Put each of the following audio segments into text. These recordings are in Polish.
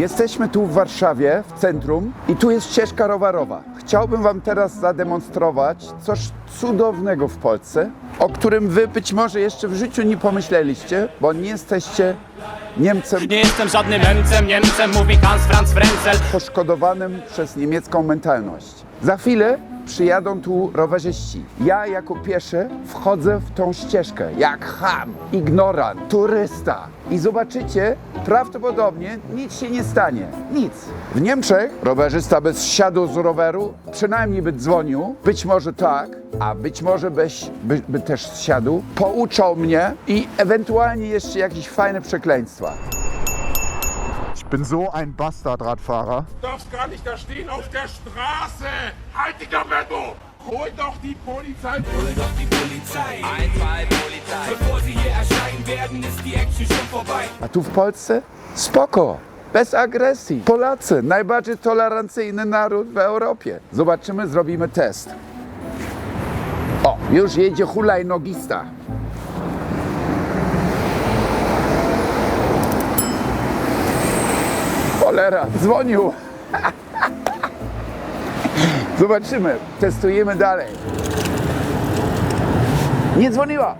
Jesteśmy tu w Warszawie, w centrum i tu jest ścieżka rowerowa. Chciałbym Wam teraz zademonstrować coś cudownego w Polsce, o którym Wy być może jeszcze w życiu nie pomyśleliście, bo nie jesteście Niemcem Nie jestem żadnym Niemcem, Niemcem mówi Hans Franz Frenzel poszkodowanym przez niemiecką mentalność. Za chwilę przyjadą tu rowerzyści. Ja jako pieszy wchodzę w tą ścieżkę, jak ham, ignorant, turysta. I zobaczycie, prawdopodobnie nic się nie stanie. Nic. W Niemczech rowerzysta bez siadu z roweru przynajmniej by dzwonił, być może tak, a być może byś, by, by też zsiadł, pouczał mnie i ewentualnie jeszcze jakieś fajne przekleństwa. Ich bin so ein Bastardradfahrer. darfst gar nicht da stehen auf der Straße. Halt die Kamero. Hol doch die Polizei. Hol doch die Polizei. Einfall Polizei Bevor sie hier erscheinen werden, ist die Action schon vorbei. A tu w Polsce? Spoko. Bez agresji. Polacy, najbardziej tolerancyjny naród w Europie. Zobaczymy, zrobimy test. O, już jedzie hulajnogista. Cholera, dzwonił. Zobaczymy, testujemy dalej. Nie dzwoniła.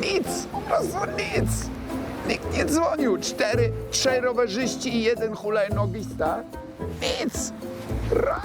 Nic, po prostu nic. Nikt nie dzwonił. Cztery, trzej rowerzyści i jeden hulajnogista. Nic. Raj.